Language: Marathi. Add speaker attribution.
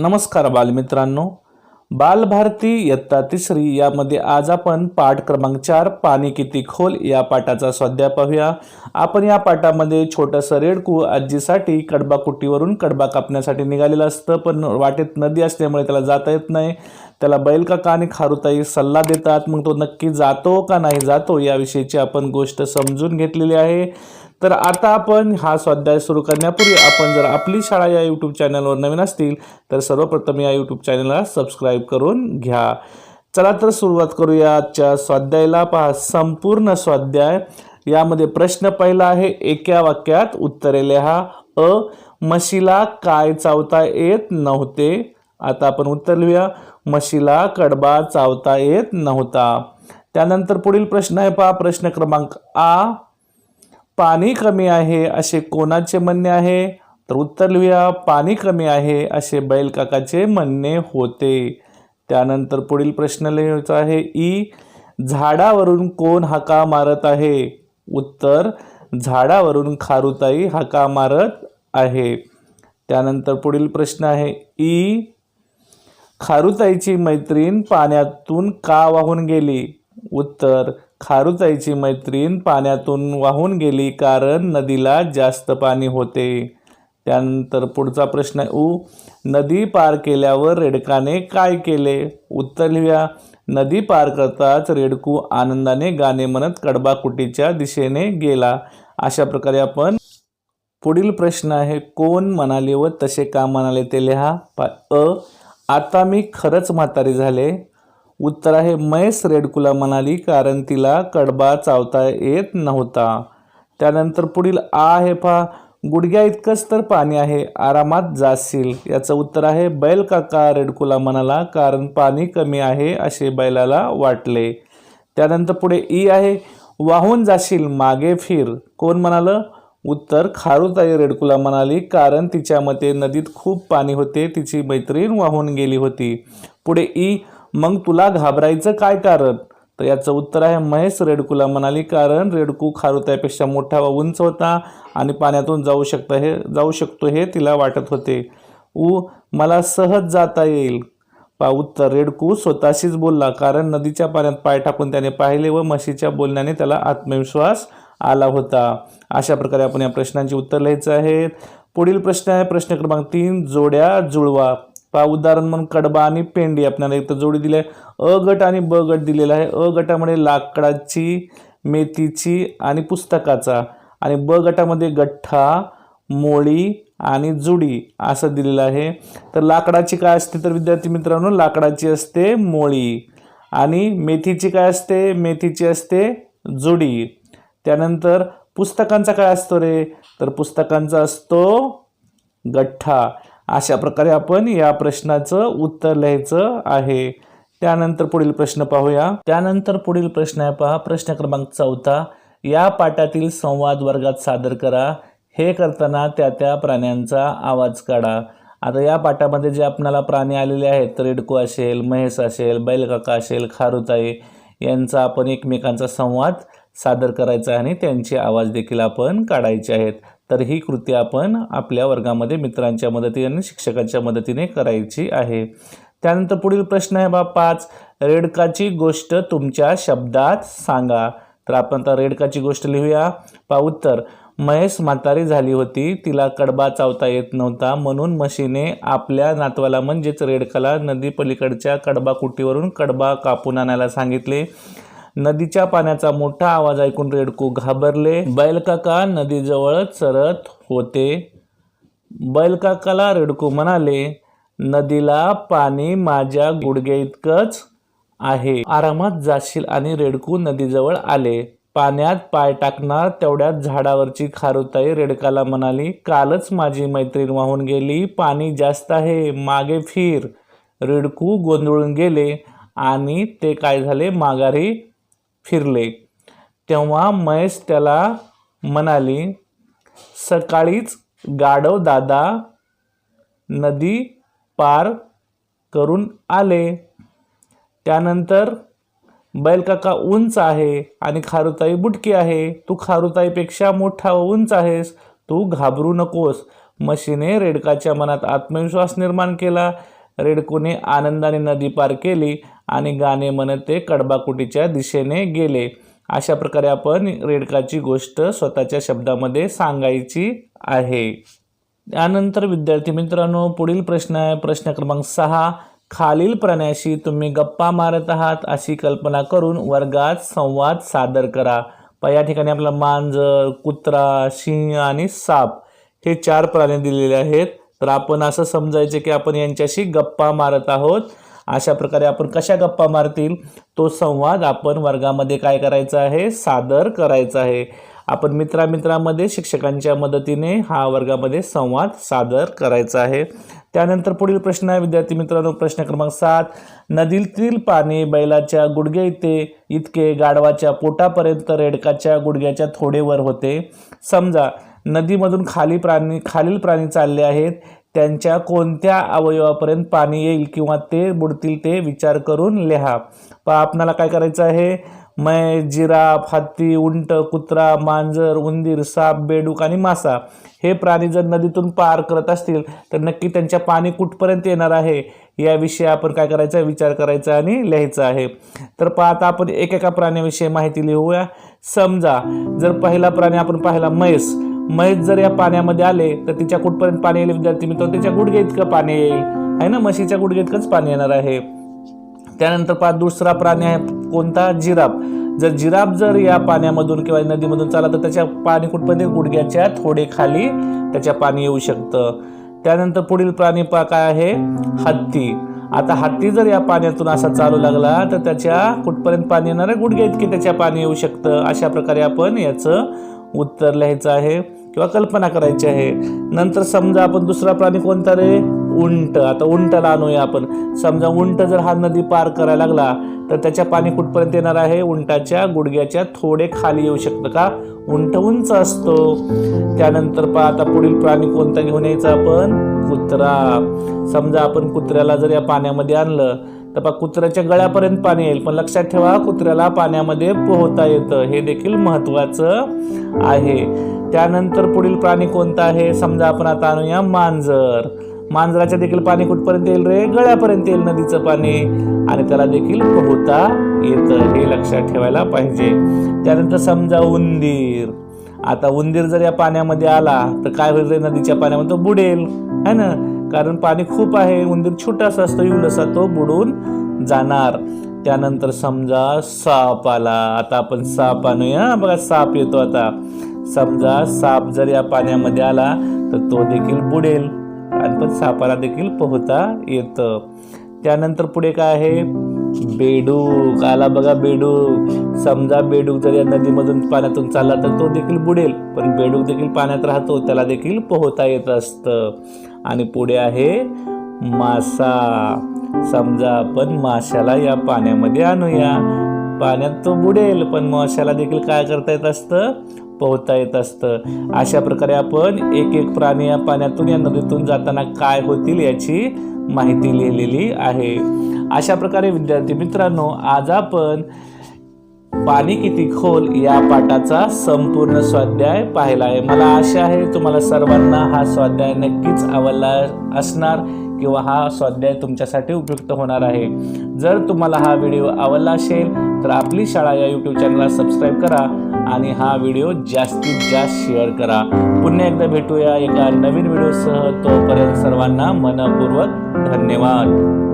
Speaker 1: नमस्कार बालमित्रांनो. बालभारती इयत्ता तिसरी यामध्ये आज आपण पाठ क्रमांक चार पाणी किती खोल या पाठाचा स्वाध्याय पाहूया. आपण या पाठामध्ये छोटंसं रेडकू आजीसाठी कडबा कुटीवरून कडबा कापण्यासाठी निघालेलं असतं पण वाटेत नदी असल्यामुळे त्याला जाता येत नाही. त्याला बैलकाका आणि खारुताई सल्ला देतात मग तो नक्की जातो का नाही जातो याविषयीची आपण गोष्ट समजून घेतलेली आहे. तर आता आपण हा स्वाध्याय सुरू करण्यापूर्वी आपण जर आपली शाळा या यूट्यूब चॅनलवर नवीन असतील तर सर्वप्रथम या यूट्यूब चॅनलला सबस्क्राईब करून घ्या. चला तर सुरुवात करूया आजच्या स्वाध्यायाला. पहा संपूर्ण स्वाध्याय. यामध्ये प्रश्न पहिला आहे एका वाक्यात उत्तरे लिहा. अ म्हशीला काय चावता येत नव्हते? आता आपण उत्तर लिहूया. म्हशीला कडबा चावता येत नव्हता. त्यानंतर पुढील प्रश्न आहे पहा प्रश्न क्रमांक आ. पाणी कमी आहे असे कोणाचे म्हणणे आहे? तर उत्तर लिहूया पाणी कमी आहे असे बैलकाकाचे म्हणणे होते. त्यानंतर पुढील प्रश्न लिहायचा आहे ई झाडावरून कोण हाका मारत आहे? उत्तर झाडावरून खारुताई हाका मारत आहे. त्यानंतर पुढील प्रश्न आहे ई खारुताईची मैत्रीण पाण्यातून का वाहून गेली? उत्तर खारुताईची मैत्रीण पाण्यातून वाहून गेली कारण नदीला जास्त पाणी होते. त्यानंतर पुढचा प्रश्न आहे उ नदी पार केल्यावर रेडकाने काय केले? उत्तर लिहूया. नदी पार करताच रेडकू आनंदाने गाणे म्हणत कडबाकुटीच्या दिशेने गेला. अशा प्रकारे आपण पुढील प्रश्न आहे कोण म्हणाले व तसे का म्हणाले ते लिहा. पा- अ आता मी खरंच म्हातारी झाले. उत्तर आहे मैस रेडकुला म्हणाली कारण तिला कडबा चावता येत नव्हता. त्यानंतर पुढील आ आहे पहा गुडघ्या इतकंच तर पाणी आहे आरामात जाशील. याचं उत्तर आहे बैल काका रेडकुला म्हणाला कारण पाणी कमी आहे असे बैलाला वाटले. त्यानंतर पुढे ई आहे वाहून जाशील मागे फिर. कोण म्हणालं? उत्तर खारुताई रेडकुला म्हणाली कारण तिच्या मते नदीत खूप पाणी होते तिची मैत्रीण वाहून गेली होती. पुढे ई मग तुला घाबरायचं काय कारण? तर याचं उत्तर आहे महेश रेडकूला म्हणाली कारण रेडकू खारुताईपेक्षा मोठा व उंच होता आणि पाण्यातून जाऊ शकता हे जाऊ शकतो हे तिला वाटत होते. उ मला सहज जाता येईल. पा उत्तर रेडकू स्वतःशीच बोलला कारण नदीच्या पाण्यात पाय टाकून त्याने पाहिले व म्हशीच्या बोलण्याने त्याला आत्मविश्वास आला होता. अशा प्रकारे आपण या प्रश्नांची उत्तर लिहायचं आहेत पुढील प्रश्न आहे प्रश्न क्रमांक तीन जोड्या जुळवा. पहा उदाहरण म्हणून कडबा आणि पेंडी आपल्याला एक तर जोडी दिली आहे. अ गट आणि ब गट दिलेला आहे. अ गटामध्ये लाकडाची मेथीची आणि पुस्तकाचा आणि ब गटामध्ये गठ्ठा मोळी आणि जुडी असं दिलेलं आहे. तर लाकडाची काय असते तर विद्यार्थी मित्रांनो? लाकडाची असते मोळी आणि मेथीची काय असते? मेथीची असते जुडी. त्यानंतर पुस्तकांचा काय असतो रे? तर पुस्तकांचा असतो गठ्ठा. अशा प्रकारे आपण या प्रश्नाचं उत्तर लिहायचं आहे. त्यानंतर पुढील प्रश्न पाहूया. त्यानंतर पुढील प्रश्न आहे पहा. प्रश्न क्रमांक चौथा. या पाठातील संवाद वर्गात सादर करा. हे करताना त्या त्या प्राण्यांचा आवाज काढा. आता या पाठामध्ये जे आपणाला प्राणी आलेले आहेत रेडको असेल महेश असेल बैलकाका असेल खारुताई यांचा आपण एकमेकांचा संवाद सादर करायचा आहे आणि त्यांचे आवाज देखील आपण काढायचे आहेत. तर ही कृती आपण आपल्या वर्गामध्ये मित्रांच्या मदतीने आणि शिक्षकांच्या मदतीने करायची आहे. त्यानंतर पुढील प्रश्न आहे बा पाच. रेडकाची गोष्ट तुमच्या शब्दात सांगा. तर आपण आता रेडकाची गोष्ट लिहूया. पा उत्तर. महेश म्हातारी झाली होती. तिला कडबा चावता येत नव्हता. म्हणून म्हशीने आपल्या नातवाला म्हणजेच रेडकाला नदी पलीकडच्या कडबा कुटीवरून कडबा कापून आणायला सांगितले. नदीच्या पाण्याचा मोठा आवाज ऐकून रेडकू घाबरले. बैलकाका नदीजवळ चरत होते. बैलकाकाला रेडकू म्हणाले नदीला पाणी माझ्या गुडघे इतकंच आहे. आरामात जाशील आणि रेडकू नदीजवळ आले. पाण्यात पाय टाकणार तेवढ्यात झाडावरची खारुताई रेडकाला म्हणाली कालच माझी मैत्रीण वाहून गेली. पाणी जास्त आहे. मागे फिर. रेडकू गोंधळून गेले आणि ते काय झाले? माघारी फिरले. तेव्हा महेश त्याला म्हणाली सकाळीच गाढव दादा नदी पार करून आले. त्यानंतर बैलकाका उंच आहे आणि खारुताई बुटकी आहे. तू खारुताईपेक्षा मोठा व उंच आहेस. तू घाबरू नकोस. म्हशीने रेडकाच्या मनात आत्मविश्वास निर्माण केला. रेडकोने आनंदाने नदी पार केली. आणि गाणे म्हणत ते कडबाकुटीच्या दिशेने गेले. अशा प्रकारे आपण रेडकाची गोष्ट स्वतःच्या शब्दामध्ये सांगायची आहे. त्यानंतर विद्यार्थी मित्रांनो पुढील प्रश्न आहे. प्रश्न क्रमांक सहा खालील प्राण्याशी तुम्ही गप्पा मारत आहात अशी कल्पना करून वर्गात संवाद सादर करा. प या ठिकाणी आपला मांजर कुत्रा सिंह आणि साप हे चार प्राणी दिलेले आहेत. तर आपण असं समजायचे की आपण यांच्याशी गप्पा मारत आहोत. अशा प्रकारे आपण कशा गप्पा मारतील? तो संवाद आपण वर्गामध्ये काय करायचा आहे? सादर करायचा आहे. आपण मित्रामित्रामध्ये शिक्षकांच्या मदतीने हा वर्गामध्ये संवाद सादर करायचा आहे. त्यानंतर पुढील प्रश्न आहे. विद्यार्थी मित्रांनो प्रश्न क्रमांक सात. नदीतील पाणी बैलाच्या गुडघे इथे इतके गाढवाच्या पोटापर्यंत रेडकाच्या गुडघ्याच्या थोडेवर होते. समजा नदीमधून खाली प्राणी खालील प्राणी चालले आहेत. त्यांच्या कोणत्या अवयवापर्यंत पाणी येईल किंवा ते बुडतील ते विचार करून लिहा. पहा आपणाला काय करायचं आहे? मै जिराफ हत्ती उंट कुत्रा मांजर उंदीर साप बेडूक आणि मासा हे प्राणी जर नदीतून पार करत असतील तर नक्की त्यांच्या पाणी कुठपर्यंत येणार आहे? याविषयी आपण काय करायचं? विचार करायचा आणि लिहायचा आहे. तर पहा आता आपण एकेका प्राण्याविषयी माहिती लिहूया. समजा जर पहिला प्राणी आपण पाहिला म्हैस म्हैस जर या पाण्यामध्ये आले तर तिच्या कुठपर्यंत पाणी येईल विद्यार्थी मित्र तिच्या गुडघे इतकं पाणी येईल. आहे ना? म्हशीच्या गुडघे इतकंच पाणी येणार आहे. त्यानंतर पहा दुसरा प्राणी आहे कोणता? जिराफ. जर जिराफ जर या पाण्यामधून किंवा नदीमधून चालला तर त्याच्या पाणी कुठपर्यंत गुडघ्याच्या थोडे खाली त्याच्या पाणी येऊ शकतं. त्यानंतर पुढील प्राणी पा काय आहे? हत्ती. आता हत्ती जर या पाण्यातून असा चालू लागला तर त्याच्या कुठपर्यंत पाणी येणार आहे? गुडघ्या इतके त्याच्या पाणी येऊ शकतं. अशा प्रकारे आपण याचं उत्तर लिहायचं आहे. किंवा कल्पना करायची आहे. नंतर समजा आपण दुसरा प्राणी कोणता रे? उंट. आता उंटला आणूया आपण. समजा उंट जर हा नदी पार करायला लागला तर त्याच्या पाणी कुठपर्यंत येणार आहे? उंटाच्या गुडघ्याच्या थोडे खाली येऊ शकतं का? उंट उंच असतो. त्यानंतर पहा आता पुढील प्राणी कोणता घेऊन यायचा आपण? कुत्रा. समजा आपण कुत्र्याला जर या पाण्यामध्ये आणलं तर पहा कुत्र्याच्या गळ्यापर्यंत पाणी येईल. पण लक्षात ठेवा कुत्र्याला पाण्यामध्ये पोहता येतं. हे देखील महत्वाचं आहे. त्यानंतर पुढील प्राणी कोणता आहे? समजा आपण आता आणूया मांजर. मांजराच्या देखील पाणी कुठपर्यंत येईल रे? गळ्यापर्यंत येईल नदीचं पाणी. आणि त्याला देखील पोहता येतं. हे लक्षात ठेवायला पाहिजे. त्यानंतर समजा उंदीर. आता उंदीर जर या पाण्यामध्ये आला तर काय होईल रे? नदीच्या पाण्यामध्ये तो बुडेल. है ना? कारण पाणी खूप आहे उंदीर छोटासा असतो येऊन असा तो बुडून जाणार. त्यानंतर समजा साप आला. आता आपण साप आणूया. बघा साप येतो आता. समजा साप जर या पाण्यामध्ये आला तर तो देखील बुडेल. आणि पण सापाला देखील पोहता येतं. त्यानंतर पुढे काय आहे? बेडूक आला बघा बेडूक. समजा बेडूक जर या नदीमधून पाण्यातून चालला तर तो देखील बुडेल. पण बेडूक देखील पाण्यात राहतो त्याला देखील पोहता येत असतं. आणि पुढे आहे मासा. समजा आपण माशाला या पाण्यामध्ये आणूया. पाण्यात तो बुडेल पण माशाला देखील काय करता येत असतं? पोहता येत असतं. अशा प्रकारे आपण एक एक प्राणी या पाण्यातून या नदीतून जाताना काय होतील याची माहिती लिहिलेली आहे. अशा प्रकारे विद्यार्थी मित्रांनो आज आपण पाणी किती खोल या पाठाचा संपूर्ण स्वाध्याय पाहिला आहे मला आशा आहे तुम्हाला सर्वांना हा स्वाध्याय नक्कीच आवडला असणार किंवा हा स्वाध्याय तुमच्यासाठी उपयुक्त होणार आहे. जर तुम्हाला हा व्हिडिओ आवडला असेल तर आपली शाळा या यूट्यूब चॅनलला सबस्क्राईब करा आणि हा व्हिडिओ जास्तीत जास्त शेअर करा. पुन्हा एकदा भेटूया एका नवीन व्हिडिओसह. तोपर्यंत सर्वांना मनपूर्वक धन्यवाद.